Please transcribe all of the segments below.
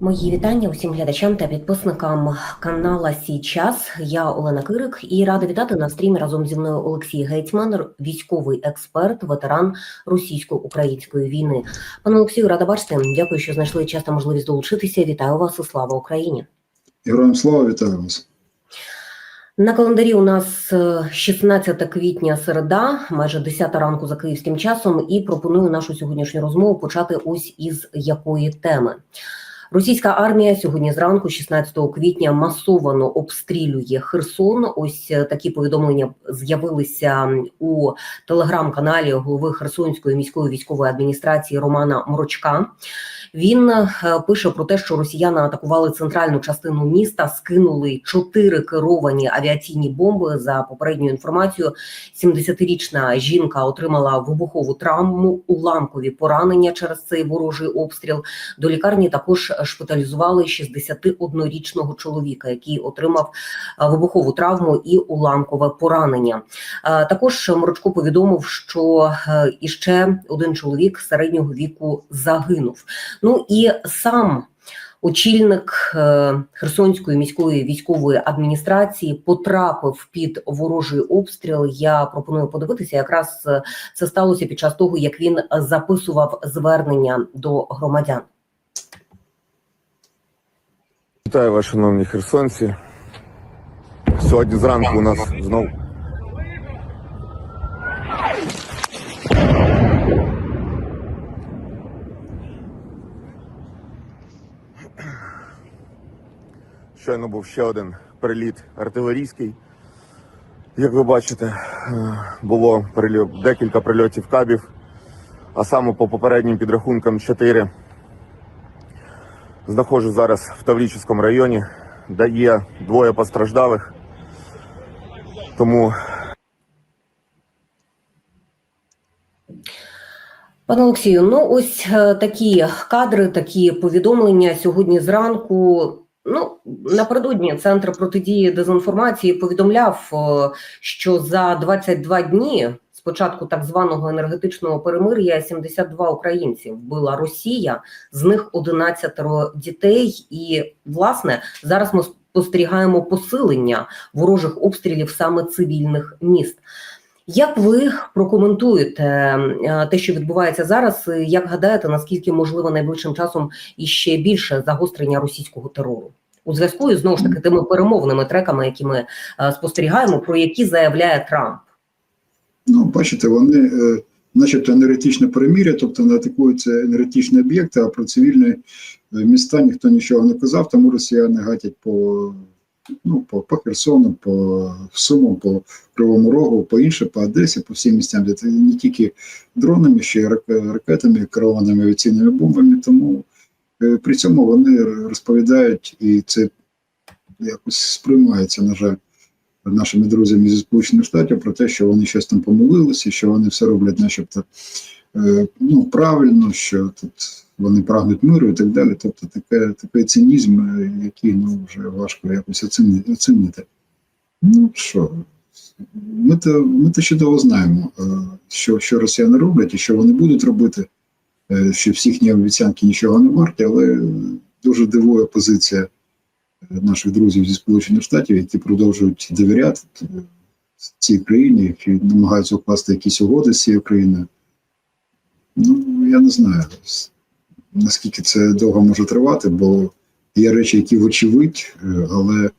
Мої вітання усім глядачам та підписникам канала Сій час. Я Олена Кирик і рада вітати на стрімі разом зі мною Олексій Гетьман, військовий експерт, ветеран російсько-української війни. Пане Олексію, рада бачити. Дякую, що знайшли час та можливість долучитися. Вітаю вас і слава Україні. Героям слава вітаю вас. На календарі у нас е, 16 квітня середа, майже 10 ранку за київським часом, і пропоную нашу сьогоднішню розмову почати ось із якої теми. Російська армія сьогодні зранку, 16 квітня, масовано обстрілює Херсон. Ось е, такі повідомлення з'явилися у телеграм-каналі голови Херсонської міської військової адміністрації Романа Мрочка. Він е, пише про те, що росіяни атакували центральну частину міста, скинули чотири керовані авіаційні бомби. За попередньою інформацією, 70-річна жінка отримала вибухову травму, уламкові поранення через цей ворожий обстріл. До лікарні також шпиталізували 61-річного чоловіка, який отримав е, вибухову травму і уламкове поранення. Е, Також Морочко повідомив, що іще один чоловік середнього віку загинув. Ну і сам очільник е, Херсонської міської військової адміністрації потрапив під ворожий обстріл. Я пропоную подивитися. Якраз е, це сталося під час того, як він записував звернення до громадян. Вітаю вас, шановні херсонці. Сьогодні зранку у нас знов. Щойно був ще один приліт артилерійський. Як ви бачите, е, було декілька прильотів кабів, а саме по попереднім підрахункам 4. Знаходжусь зараз в Таврічівському районі, де є двоє постраждалих. Тому Пане Олексію, ну ось е, такі кадри, такі повідомлення сьогодні зранку. Ну напередодні центр протидії дезінформації повідомляв, е, що за 22 дні з початку так званого енергетичного перемир'я 72 українці вбила Росія, з них 11 дітей. І власне зараз ми спостерігаємо посилення ворожих обстрілів саме цивільних міст. Як ви прокоментуєте е, те, що відбувається зараз? Як гадаєте, наскільки можливо найближчим часом іще більше загострення російського терору у зв'язку із знову ж таки тими перемовними треками, які ми е, спостерігаємо, про які заявляє Трамп? Ну, бачите, вони, е, начебто, енергетичне переміря, тобто не атакуються енергетичні об'єкти, а про цивільні міста ніхто нічого не казав, тому росіяни гатять по, ну, по, по Херсону, по Сумам, по Кривому Рогу, по іншим, по Одесі, по всім місцям, де не тільки дронами, ще й рак- ракетами, керованими авіаційними бомбами. Тому е, при цьому вони розповідають, і це якось сприймається, на жаль, нашими друзями зі Сполучених Штатів про те, що вони щось там помилилися, що вони все роблять, начебто, е, ну, правильно, що тут вони прагнуть миру і так далі. Тобто таке, такий цинізм, е, який ну, вже важко якось оцінити. Ну що, ми то, ми то чудово знаємо, е, що, що росіяни роблять і що вони будуть робити, е, що всі їхні обіцянки нічого не варті, але дуже дивує позиція наших друзів зі Сполучених Штатів, які продовжують довіряти цій країні, які намагаються укласти якісь угоди з цією країною. Ну, я не знаю, наскільки це довго може тривати, бо є речі, які вочевидь, е, але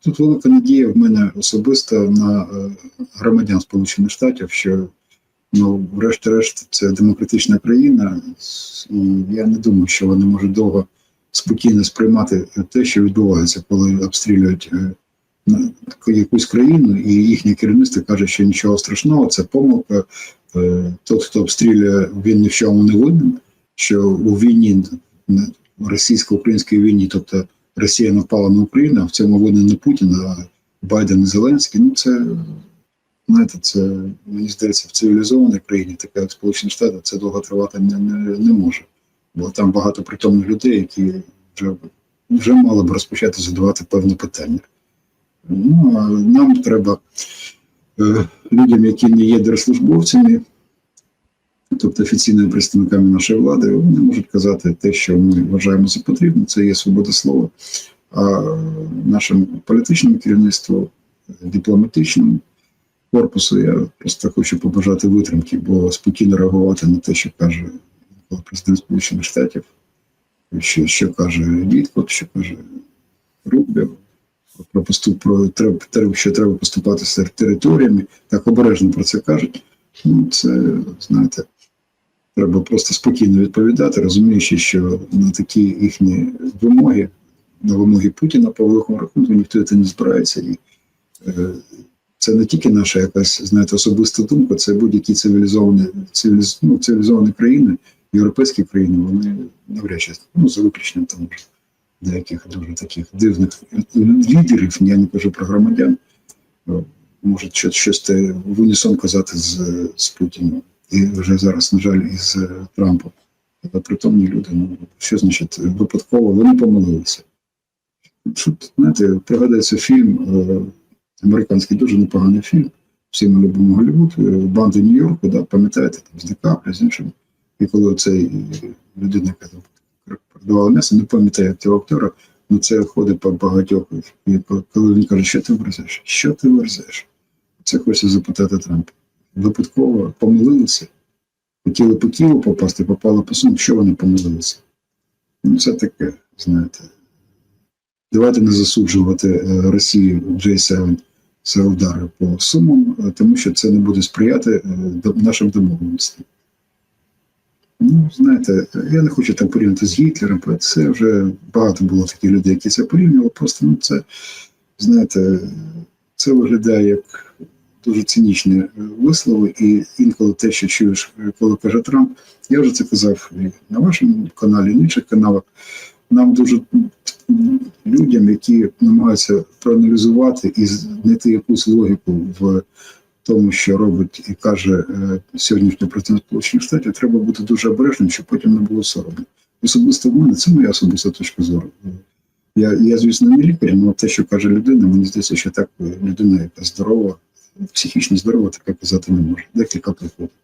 тут велика надія в мене особисто на е, громадян Сполучених Штатів, що ну, врешті-решт, це демократична країна, і я не думаю, що вони можуть довго спокійно сприймати те, що відбувається, коли обстрілюють е, якусь країну, і їхнє керівництво каже, що нічого страшного, це помилка. Е, Тот, хто обстрілює, він ні в чому не винен, що у війні, російсько-українській війні, тобто Росія напала на Україну, а в цьому винен не Путін, а Байден і Зеленський. Ну це знаєте, це мені здається в цивілізованій країні, така як Сполучені Штати, це довго тривати не, не, не може бо там багато притомних людей, які вже, вже мали б розпочати задавати певні питання. Ну, а нам треба людям, які не є держслужбовцями, тобто офіційними представниками нашої влади, вони можуть казати те, що ми вважаємо за потрібне, це є свобода слова. А нашому політичному керівництву, дипломатичному корпусу, я просто хочу побажати витримки, бо спокійно реагувати на те, що каже президент Сполучених Штатів, що, що каже Віткот, що каже Рубіо, про поступ, про треба, що треба поступати з територіями, так обережно про це кажуть. Ну, це, знаєте, треба просто спокійно відповідати, розуміючи, що на такі їхні вимоги, на вимоги Путіна по великому рахунку ніхто це не збирається. І е, це не тільки наша якась, знаєте, особиста думка, це будь-які цивілізовані, цивіліз, ну, цивілізовані країни, європейські країни, вони навряд чи, ну, за виключенням там деяких дуже таких дивних лідерів, я не кажу про громадян, можуть щось, щось в унісон казати з, з Путіним. І вже зараз, на жаль, із Трампом. Але притомні люди, ну що значить випадково, вони помилилися. Тут, знаєте, пригадується фільм, е, американський дуже непоганий фільм. Всі ми любимо Голлівуд, е, банди Нью-Йорку, да, пам'ятаєте, там з Ді з іншим. І коли цей людина, яка там продавала м'ясо, не пам'ятаю цього актора, ну це ходить по багатьох. І коли він каже, що ти верзеш? Що ти верзеш? Це хочеться запитати Трампа. Випадково помилилися. Хотіли по Києву попасти, попали по Сум, що вони помилилися? Ну, це таке, знаєте. Давайте не засуджувати е, Росію J7 за удари по Сумам, е, тому що це не буде сприяти е, нашим домовленостям. Ну, знаєте, я не хочу там порівняти з Гітлером, бо це вже багато було таких людей, які це порівнювали. Просто ну, це, знаєте, це виглядає як дуже цинічні е, вислови, і інколи те, що чуєш, е, коли каже Трамп, я вже це казав і на вашому каналі, і на інших каналах. Нам дуже людям, які намагаються проаналізувати і знайти якусь логіку в тому, що робить і каже е, сьогоднішній президент Сполучених Штатів, треба бути дуже обережним, щоб потім не було соромно. Особисто в мене це моя особиста точка зору. Я, я звісно, не лікар, але те, що каже людина, мені здається, що так е, людина, яка здорова, психічно здорова, таке казати не може. Декілька прикладів.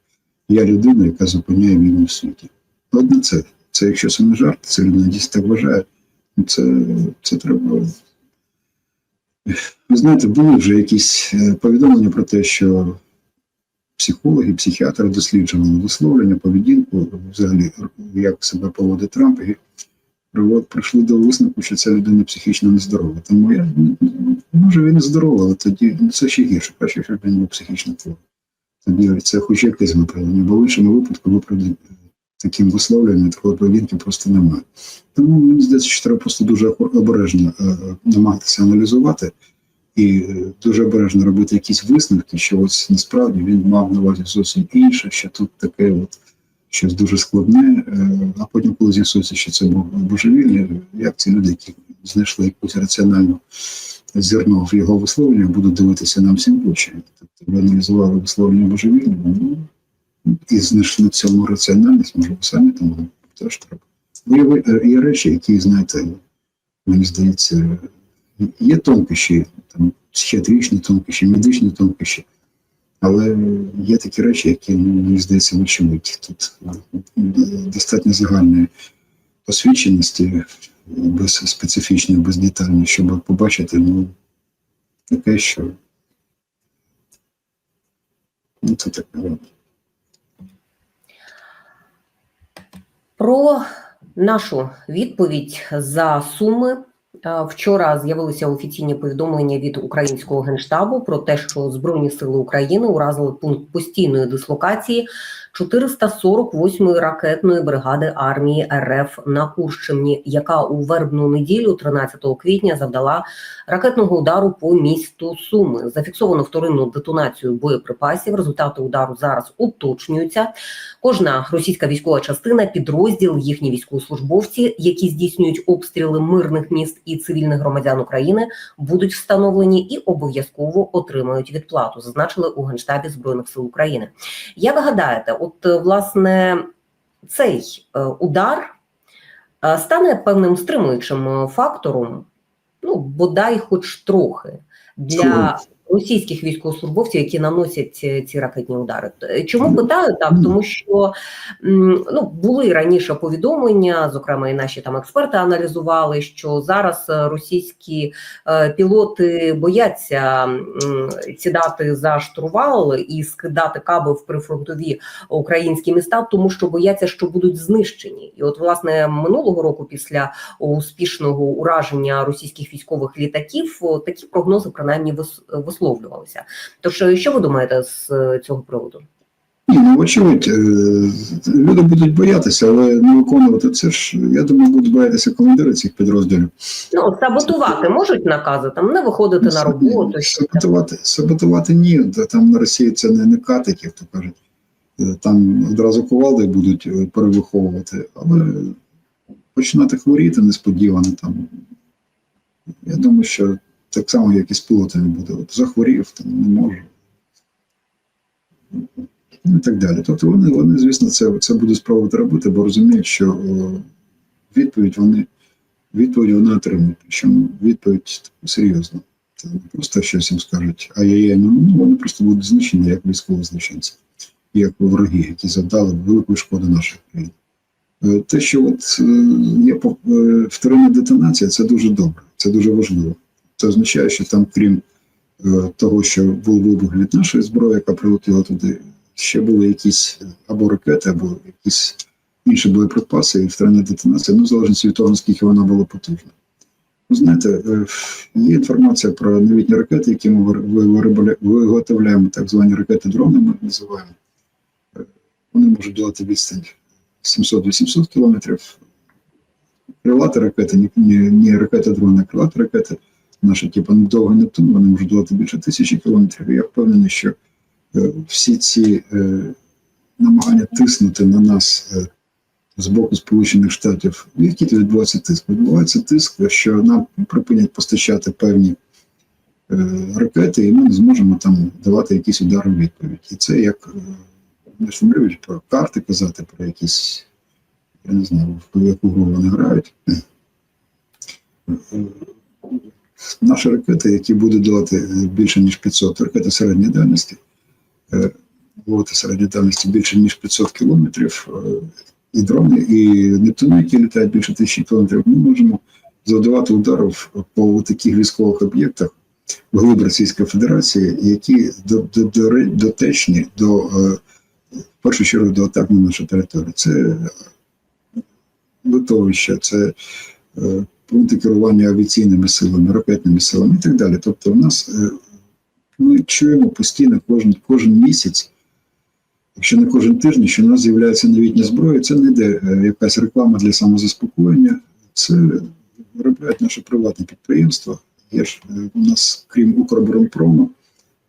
Я людина, яка зупиняє війну в світі. Одне це. Це якщо це не жарт, це людина дійсно так вважає. Це, це треба. Ви знаєте, були вже якісь е, повідомлення про те, що психологи, психіатри досліджували висловлення, поведінку, взагалі, як себе поводить Трамп, і прийшли до висновку, що ця людина психічно нездорова. Тому я ну, може він і здоровий, але тоді ну, це ще гірше, краще, щоб він був психічно хворий. Тоді це хоч якесь виправдання, бо в іншому випадку виправдання таким висловлюванням такої поведінки просто немає. Тому мені здається, що треба просто дуже обережно е, намагатися аналізувати і е, дуже обережно робити якісь висновки, що ось насправді він мав на увазі зовсім інше, що тут таке от щось дуже складне, е, а потім, коли з'ясується, що це був божевільний, як ці люди, які знайшли якусь раціональну зерно в його висловленнях, будуть дивитися нам всім очі. Тобто ви аналізували висловлення божевільного, ну, і знайшли цьому раціональність, може, ви самі там теж треба. Ну, Є, є речі, які, знаєте, мені здається, є тонкощі, там, психіатричні тонкощі, медичні тонкощі, але є такі речі, які, ну, мені здається, вочевидь. Тут е, достатньо загальної освіченості, без специфічної, без детальної, щоб побачити, ну, таке, що ну, це таке. Про нашу відповідь за суми. Е, Вчора з'явилися офіційні повідомлення від українського генштабу про те, що Збройні сили України уразили пункт постійної дислокації 448-ї ракетної бригади армії РФ на Курщині, яка у вербну неділю, 13 квітня, завдала ракетного удару по місту Суми. Зафіксовано вторинну детонацію боєприпасів. Результати удару зараз уточнюються. Кожна російська військова частина, підрозділ, їхні військовослужбовці, які здійснюють обстріли мирних міст і цивільних громадян України, будуть встановлені і обов'язково отримають відплату. Зазначили у генштабі збройних сил України. Як гадаєте, от е, власне цей е, удар е, стане певним стримуючим фактором, ну бодай, хоч трохи, для російських військовослужбовців, які наносять е, ці ракетні удари. Е, Чому питаю так? Тому що ну були раніше повідомлення, зокрема, і наші там експерти аналізували, що зараз е, російські пілоти бояться сідати за штурвал і скидати каби в прифронтові українські міста, тому що бояться, що будуть знищені. І от власне минулого року, після успішного ураження російських військових літаків, такі прогнози принаймні вис- висловлювалися. Тож, е, що ви думаєте з е, цього приводу? Ну очевидь, е, люди будуть боятися, але не виконувати це ж, я думаю, будуть боятися командири цих підрозділів. Ну саботувати можуть накази там не виходити на роботу. Саботувати, саботувати ні, там на Росії це не, не катик, як то кажуть. Е, Там одразу кувалди будуть перевиховувати, але починати хворіти несподівано там. Я думаю, що так само, як і з пілотами буде. От захворів, там не можу. Ну і так далі. Тобто вони, вони звісно, це, це будуть спробувати робити, бо розуміють, що відповідь вони відповідь вони отримують. Причому відповідь серйозна. Це не просто щось їм скажуть, а я ну, ну вони просто будуть знищені як військові злочинці, як вороги, які завдали велику шкоду нашій країні. Е, Те, що от е, є е, вторинна детонація, це дуже добре, це дуже важливо. Це означає, що там, крім е, того, що був вибух від нашої зброї, яка прилетіла туди, ще були якісь або ракети, або якісь інші боєприпаси і вторинна детонація, ну, в залежності від того, наскільки вона була потужна. Ви знаєте, е, є інформація про новітні ракети, які ми виготовляємо, так звані ракети-дрони, ми називаємо. Е, Вони можуть долати відстань 700-800 кілометрів. Крилаті ракети, ні, ні, ні ракети-дрони, а крилаті ракети, наші типу довго Нептун, вони можуть долати більше тисячі кілометрів. І я впевнений, що е, всі ці е, намагання тиснути на нас е, з боку Сполучених Штатів, який тут відбувається тиск? Відбувається тиск, що нам припинять постачати певні ракети, і ми не зможемо там давати якісь удари в відповідь. І це як не люблять про карти казати, про якісь, я не знаю, в яку гру вони грають. Е, Наші ракети, які будуть давати е, більше ніж 500, ракети середньої дальності, е, лоти середньої дальності більше ніж 500 кілометрів, е, і дрони, і Нептуни, які літають більше тисячі кілометрів, ми можемо завдавати ударів по таких військових об'єктах в глиб Російської Федерації, які дотечні до е, в першу чергу до атак на нашу територію. Це литовище, це е, пункти керування авіаційними силами, ракетними силами і так далі. Тобто, в нас е, ми чуємо постійно кожен, кожен місяць якщо не кожен тиждень, що у нас з'являється новітня зброя, це не йде е, якась реклама для самозаспокоєння, це виробляють наші приватні підприємства. Є ж е, у нас, крім Укроборонпрому,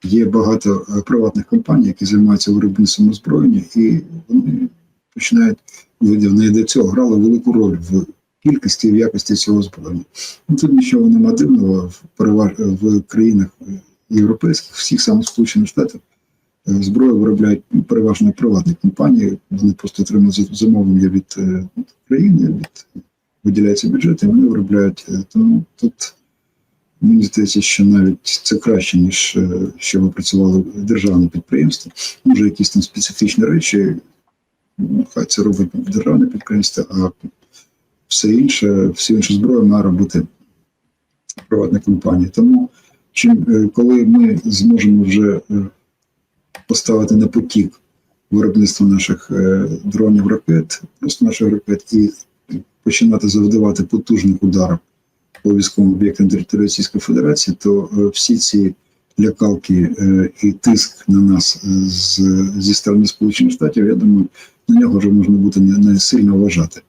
є багато приватних компаній, які займаються виробництвом озброєння, і вони починають вони до цього грали велику роль в кількості в якості цього озброєння. Ну, тут нічого немає дивного в, країнах е, європейських, всіх самих Сполучених Штатів. Е, Зброю виробляють переважно приватні компанії, вони просто отримують замовлення від е, країни, від виділяється бюджет, і вони виробляють. Тому тут мені здається, що навіть це краще, ніж що ви працювали в державне підприємство. Може, якісь там специфічні речі, ну, хай це робить державне підприємство, а все інше, всю іншу зброю має робити приватна компанія. Тому чим е, коли ми зможемо вже е, поставити на потік виробництво наших е, дронів ракет, наших ракет, і починати завдавати потужних ударів по військовим об'єктам території Російської Федерації, то всі ці лякалки і тиск на нас з, зі сторони Сполучених Штатів, я думаю, на нього вже можна буде не, не сильно вважати.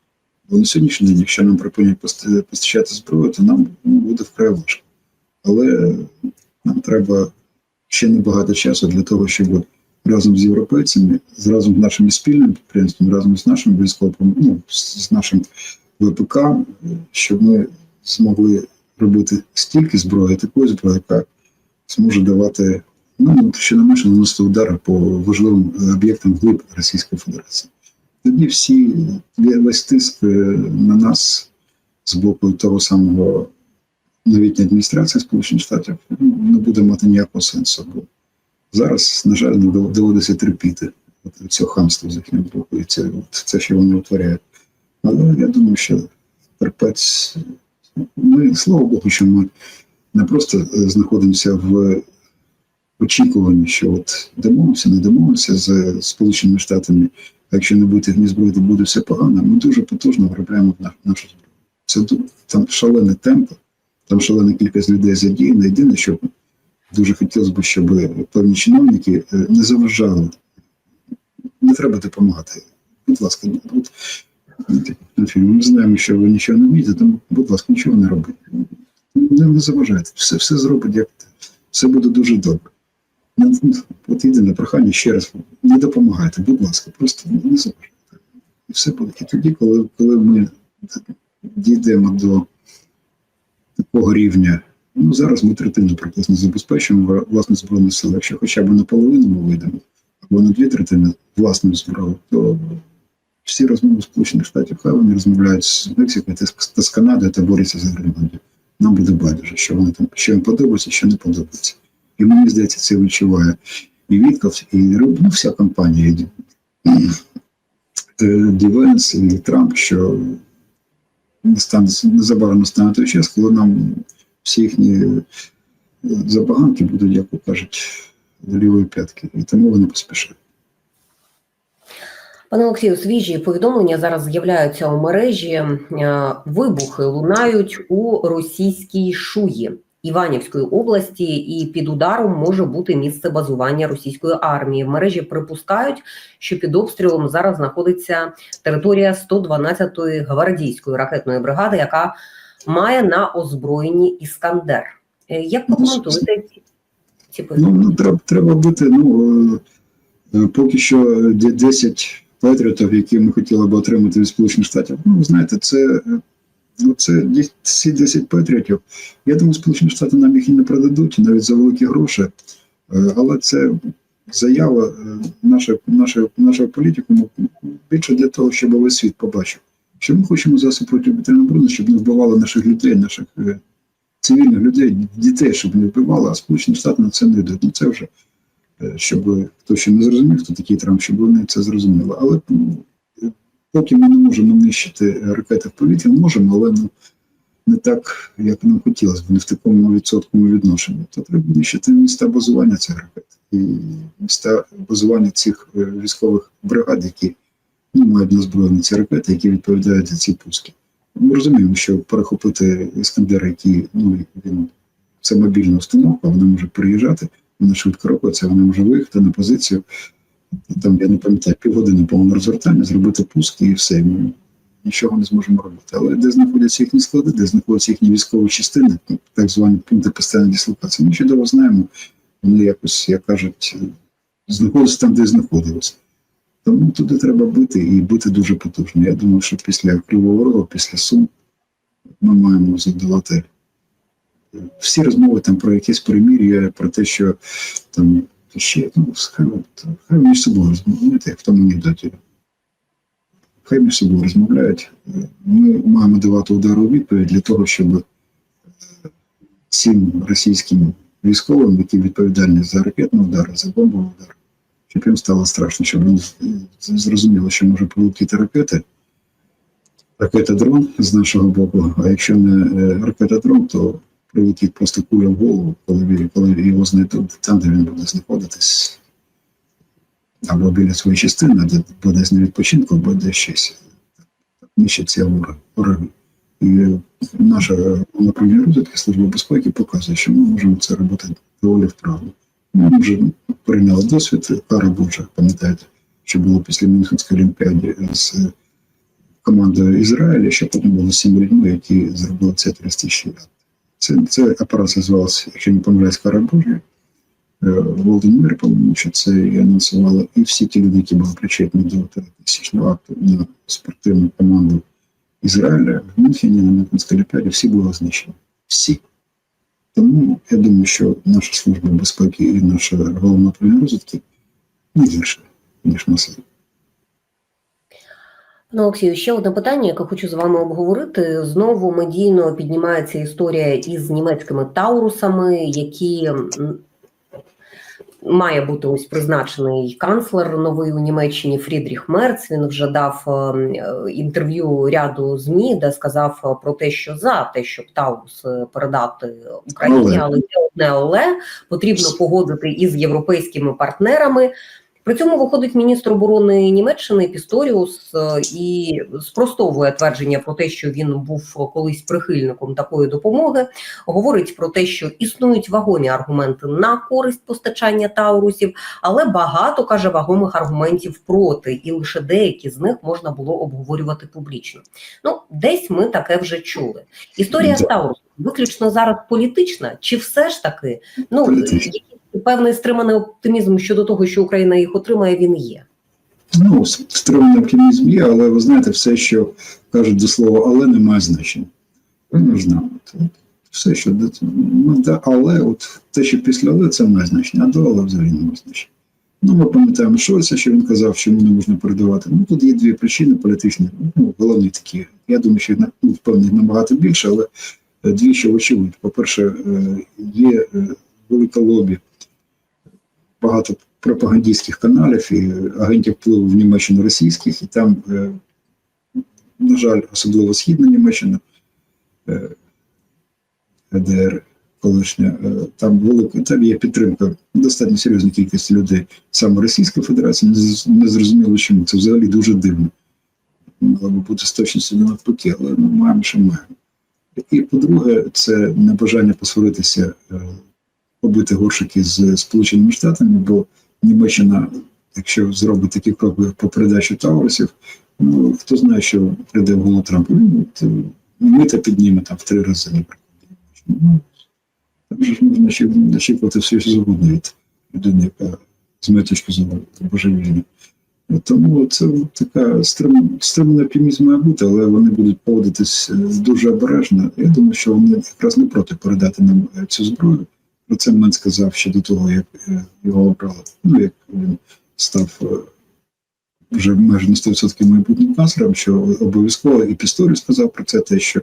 Бо на сьогоднішній день, якщо нам припинять пост- постачати зброю, то нам буде вкрай важко. Але нам треба ще небагато часу для того, щоб разом з європейцями, разом з нашими спільними підприємствами, разом з нашим військовим, ну, з нашим ВПК, щоб ми змогли робити стільки зброї, такої зброї, яка зможе давати ну, щонайменше наносити удари по важливим е, об'єктам глиб Російської Федерації. Тоді всі весь тиск е, на нас з боку того самого новітня адміністрація Сполучених Штатів ну, не буде мати ніякого сенсу. Бо зараз, на жаль, доводиться терпіти от цього хамства з їхнього боку, і це, от це, що вони утворяють. Але я думаю, що терпець, ми, слава Богу, що ми не просто е, знаходимося в очікуванні, що от домовимося, не домовимося з Сполученими Штатами, якщо не буде ні зброї, то буде все погано. Ми дуже потужно виробляємо нашу зброю. Це там шалений темп, там шалена кількість людей задіяна. Єдине, що дуже хотілося б, щоб певні чиновники е, не заважали. Не треба допомагати. Будь ласка, будь, ми знаємо, що ви нічого не вмієте, тому, будь ласка, нічого не робіть. Не, не заважайте. Все, все зробить, як все буде дуже добре. Ну, От єдине прохання ще раз, не допомагайте, будь ласка, просто не заважайте. І все буде. І тоді, коли, коли ми дійдемо до такого рівня, ну зараз ми третину приблизно забезпечуємо власне збройні сили. Якщо хоча б наполовину ми вийдемо, або на дві третини власною зброєю, то всі розмови Сполучених Штатів, хай вони розмовляють з Мексикою та з Канадою та борються за Гренландію. Нам буде байдуже, що вони там, що їм подобається, що не подобається. І мені здається, це відчуває і Вітков, і ну, вся компанія, е, Дівенс, і Трамп, що настане незабаром настане той час, коли нам всі їхні е, забаганки будуть, як кажуть, до лівої п'ятки. І тому вони поспішають. Пане Олексію, свіжі повідомлення зараз з'являються у мережі. Е, Вибухи лунають у російській шуї Іванівської області, і під ударом може бути місце базування російської армії. В мережі припускають, що під обстрілом зараз знаходиться територія 112-ї гвардійської ракетної бригади, яка має на озброєнні Іскандер. Е, Як ви коментуєте ці, ці Ну, повідомлення? ну треба, треба бути, ну е, е, поки що де- 10 патріотів, які ми хотіли б отримати від Сполучених Штатів. Ну, знаєте, це, це ді- ці 10 патріотів. Я думаю, Сполучені Штати нам їх і не продадуть, навіть за великі гроші. Е, Але це заява е, нашої, нашої, нашого політику більше для того, щоб весь світ побачив. Що ми хочемо засіб протиповітряної оборони, щоб не вбивали наших людей, наших е, цивільних людей, дітей, щоб не вбивали, а Сполучені Штати на це не йдуть. Ну це вже е, щоб хто ще не зрозумів, хто такий Трамп, щоб вони це зрозуміли. Але ну, е, поки ми не можемо нищити ракети в повітрі, можемо, але ну, не так, як нам хотілося б, не в такому відсотковому відношенні. То треба нищити міста базування цих ракет і міста базування цих е, військових бригад, які ну, мають на озброєні ці ракети, які відповідають за ці пуски. Ми розуміємо, що перехопити іскандер, який ну, він це мобільна установка, вона може приїжджати, вона швидко рухається, вона може виїхати на позицію. Там, я не пам'ятаю, півгодини повного розвертання, зробити пуск і все. Ми нічого не зможемо робити. Але де знаходяться їхні склади, де знаходяться їхні військові частини, так звані пункти постійної дислокації, ми чудово знаємо. Вони якось, як кажуть, знаходяться там, де знаходилися. Тому туди треба бити і бити дуже потужно. Я думаю, що після Кривого Рогу, після Сум, ми маємо задавати е, всі розмови там про якісь перемір'я, про те, що там ще ну, хай, хай між собою розмовляють, як в тому анекдоті. Хай між собою розмовляють. Е, Ми маємо давати удару у відповідь для того, щоб е, цим російським військовим, які відповідальні за ракетні удари, за бомбові удари, щоб їм стало страшно, щоб вони зрозуміли, що може прилетіти ракети. Ракета-дрон з нашого боку, а якщо не е, ракета-дрон, то прилетить просто куля в голову, коли, коли його знайдуть там, де він буде знаходитись, або біля своєї частини, де буде на відпочинку, або десь щось. Нищаться вороги. вороги. І наша управління розвідки Служба безпеки показує, що ми можемо це робити доволі вправно. Ми вже прийняли досвід, кара Божа, пам'ятаєте, що було після Мюнхенської олімпіади з командою Ізраїля, що потім було сім людьми, які зробили це терористичний акт. Це, це операція звалася, якщо не помиляюсь, кара Божа. Володимир, по-моєму, що це і анонсували, і всі ті люди, які були причетні до терористичного акту на спортивну команду Ізраїля в Мюнхені на Мюнхенській олімпіаді, всі були знищені. Всі. Тому я думаю, що наша служба безпеки і наша головна управління розвідки не гірше, ніж ми Пане Олексію, ще одне питання, яке хочу з вами обговорити. Знову медійно піднімається історія із німецькими таурусами, які має бути ось призначений канцлер новий у Німеччині Фрідріх Мерц. Він вже дав е, інтерв'ю ряду змі, де сказав е, про те, що за те, щоб Таурус е, передати Україні, Але. але одне але потрібно погодити із європейськими партнерами. При цьому виходить міністр оборони Німеччини Пісторіус е, і спростовує твердження про те, що він був колись прихильником такої допомоги. Говорить про те, що існують вагомі аргументи на користь постачання таурусів, але багато каже вагомих аргументів проти, і лише деякі з них можна було обговорювати публічно. Ну, десь ми таке вже чули. Історія таурусом виключно зараз політична, чи все ж таки ну Політична. Певний стриманий оптимізм щодо того, що Україна їх отримає, він є. Ну, стриманий оптимізм є, але ви знаєте, все, що кажуть до слова, але не має значення. Все, що. Ну, да, але от те, що після але, це має значення, а до але взагалі не має значення. Ну, ми пам'ятаємо Шольца, що він казав, що йому не можна передавати. Ну, тут є дві причини політичні, ну, головні такі. Я думаю, що ну, впевнений набагато більше, але е, дві, що очевидь. По-перше, е, є е, велика лобі, багато пропагандистських каналів і агентів впливу в Німеччину російських, і там, е, на жаль, особливо східна Німеччина, е, ГДР колишня, е, там велика, там є підтримка достатньо серйозна кількість людей саме Російської Федерації. Не зрозуміло, чому це взагалі дуже дивно. Мало би бути з точністю не навпаки, але ну, маємо, що маємо. І по-друге, це небажання посваритися, е, побити горшики з Сполученими Штатами, бо Німеччина, якщо зробить такі кроки по передачі Таурусів, ну хто знає, що прийде в голову Трампу, ну, е, мита підніме там в три рази, наприклад. Же ж можна ще очікувати все, що завгодно від людини, яка з моєї точки зору. Тому це така стрим, стриманий оптимізм має бути, але вони будуть поводитись е, дуже обережно. Я думаю, що вони якраз не проти передати нам е, цю зброю. Про це Мен сказав ще до того, як е, його обрали. Ну, як він став е, вже майже на 100% майбутнім канцлером, що обов'язково і Пісторі сказав про це, те, що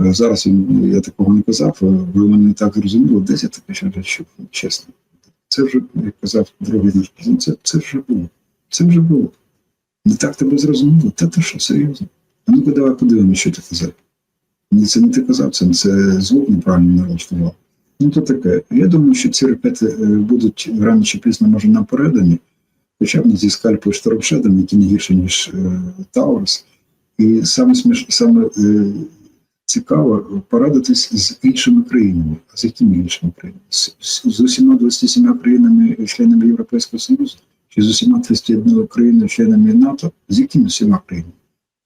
е, зараз він, я такого не казав, ви мене не так зрозуміли, десь я таке ще речі, чесно. Це вже, як казав другий наш президент, це, це вже було. Це вже було. Не так тебе зрозуміло. Та ти що, серйозно? А ну-ка давай подивимося, що ти казав. Це не ти казав, це, це звук неправильно налаштував. Ну, то таке. Я думаю, що ці ракети е, будуть рано чи пізно, може, нам передані, хоча б зі скальпу і штормшедом, які не гірше, ніж е, Таурус. І саме, сміш... саме е, цікаво порадитись з іншими країнами. А з якими іншими країнами? З, з, з усіма 27 країнами, членами Європейського Союзу, чи з усіма 31 країнами, членами НАТО, з якими всіма країнами?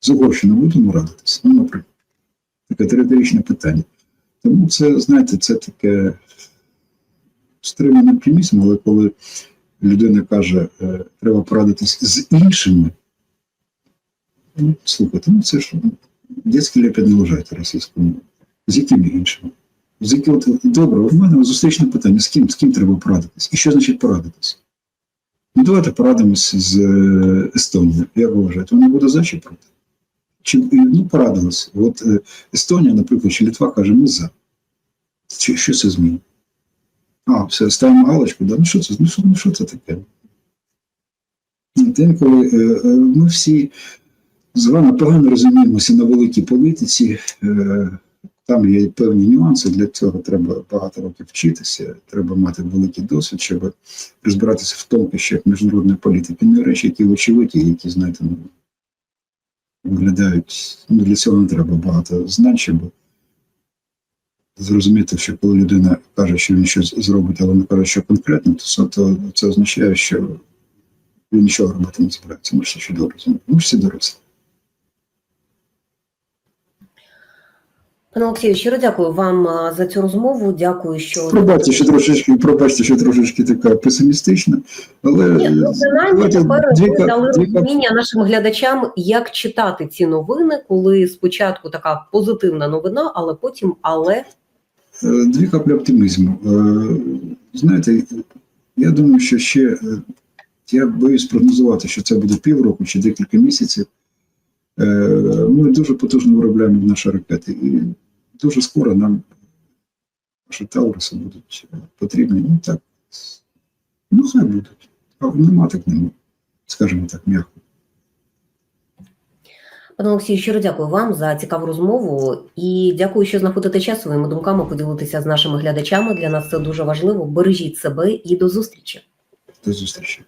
З Угорщиною будемо радитись? Ну, наприклад. Таке територичне питання. Тому це, знаєте, це таке стриманий оптимізм, але коли людина каже, е, треба порадитись з іншими, ну, слухайте, ну це ж дітський лепет не лежать російською мовою. З якими іншими? З от, добре, у мене зустрічне питання: з ким, з ким треба порадитись? І що значить порадитись? Ну, давайте порадимось з е, Естонією. Як ви вважаєте, вона буде за чи проти? Чи ну, порадилась? От е, Естонія, наприклад, чи Літва каже, ми за. Чи, що це змінить? А, все, ставимо галочку, да? ну що це, ну, що, ну, що це таке? Інколи е, е, ми всі з вами погано розуміємося на великій політиці. Е, там є певні нюанси, для цього треба багато років вчитися, треба мати великий досвід, щоб розбиратися в тонкощах міжнародної політики. Ну, і речі, які очевидні, які, знаєте, ну, виглядають. Ну, для цього не треба багато знань, щоб зрозуміти, що коли людина каже, що він щось зробить, але не каже, що конкретно, то це, то це означає, що він нічого робити не збирається. Ми всі чудово розуміємо. Ми всі дорослі. Пане Олексію, щиро дякую вам за цю розмову. Дякую, що Пробачте, що трошечки, пробачте, що трошечки така песимістична, але Ні, ну, принаймні тепер дві ви дали дві розуміння нашим глядачам, як читати ці новини, коли спочатку така позитивна новина, але потім але Е, Дві каплі оптимізму. Е, Знаєте, я думаю, що ще е, я боюсь прогнозувати, що це буде півроку чи декілька місяців. Ми дуже потужно виробляємо наші ракети, і дуже скоро нам наші Тауруси будуть потрібні. Ну так, ну хай будуть. А нема так нема, скажімо так, м'яко. Пане Олексію, щиро дякую вам за цікаву розмову і дякую, що знаходите час своїми думками поділитися з нашими глядачами. Для нас це дуже важливо. Бережіть себе і до зустрічі. До зустрічі.